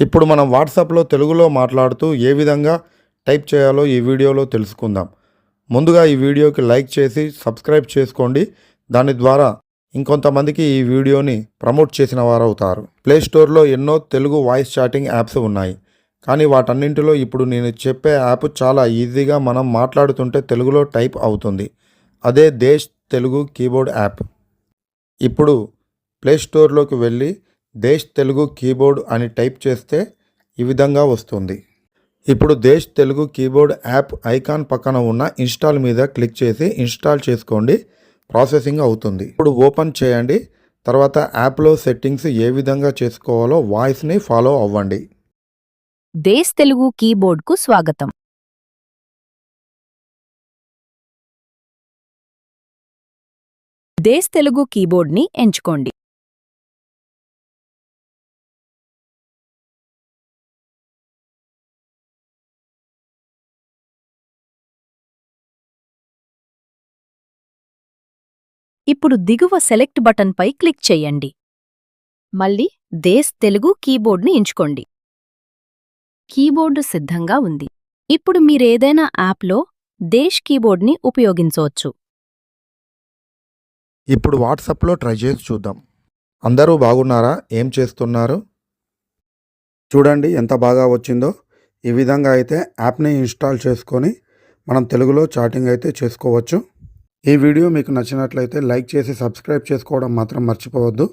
ఇప్పుడు మనం వాట్సాప్లో తెలుగులో మాట్లాడుతూ ఏ విధంగా టైప్ చేయాలో ఈ వీడియోలో తెలుసుకుందాం. ముందుగా ఈ వీడియోకి లైక్ చేసి సబ్స్క్రైబ్ చేసుకోండి. దాని ద్వారా ఇంకొంతమందికి ఈ వీడియోని ప్రమోట్ చేసిన వారు అవుతారు ప్లే స్టోర్లో ఎన్నో తెలుగు వాయిస్ చాటింగ్ యాప్స్ ఉన్నాయి. కానీ వాటన్నింటిలో ఇప్పుడు నేను చెప్పే యాప్ చాలా ఈజీగా మనం మాట్లాడుతుంటే తెలుగులో టైప్ అవుతుంది. అదే దేశ్ తెలుగు కీబోర్డ్ యాప్. ఇప్పుడు ప్లే స్టోర్లోకి వెళ్ళి దేశ్ తెలుగు కీబోర్డ్ అని టైప్ చేస్తే ఈ విధంగా వస్తుంది. ఇప్పుడు Desh Telugu keyboard app icon పక్కన ఉన్న ఇన్స్టాల్ మీద క్లిక్ చేసి ఇన్స్టాల్ చేసుకోండి. ప్రాసెసింగ్ అవుతుంది. ఇప్పుడు ఓపెన్ చేయండి. తర్వాత యాప్లో సెట్టింగ్స్ ఏ విధంగా చేసుకోవాలో వాయిస్ని ఫాలో అవ్వండి. దేశ్ తెలుగు కీబోర్డ్కు స్వాగతం. దేశ్ తెలుగు కీబోర్డ్ని ఎంచుకోండి. ఇప్పుడు దిగువ సెలెక్ట్ బటన్పై క్లిక్ చేయండి. మళ్ళీ దేశ్ తెలుగు కీబోర్డ్ని ఎంచుకోండి. కీబోర్డు సిద్ధంగా ఉంది. ఇప్పుడు మీరేదైనా యాప్లో దేశ్ కీబోర్డ్ని ఉపయోగించవచ్చు. ఇప్పుడు వాట్సాప్లో ట్రై చేసి చూద్దాం. అందరూ బాగున్నారా? ఏం చేస్తున్నారు? చూడండి ఎంత బాగా వచ్చిందో. ఈ విధంగా అయితే యాప్ని ఇన్స్టాల్ చేసుకొని మనం తెలుగులో చాటింగ్ అయితే చేసుకోవచ్చు. ఈ వీడియో మీకు నచ్చినట్లయితే లైక్ చేసి సబ్స్క్రైబ్ చేసుకోవడం మాత్రం మర్చిపోవద్దు.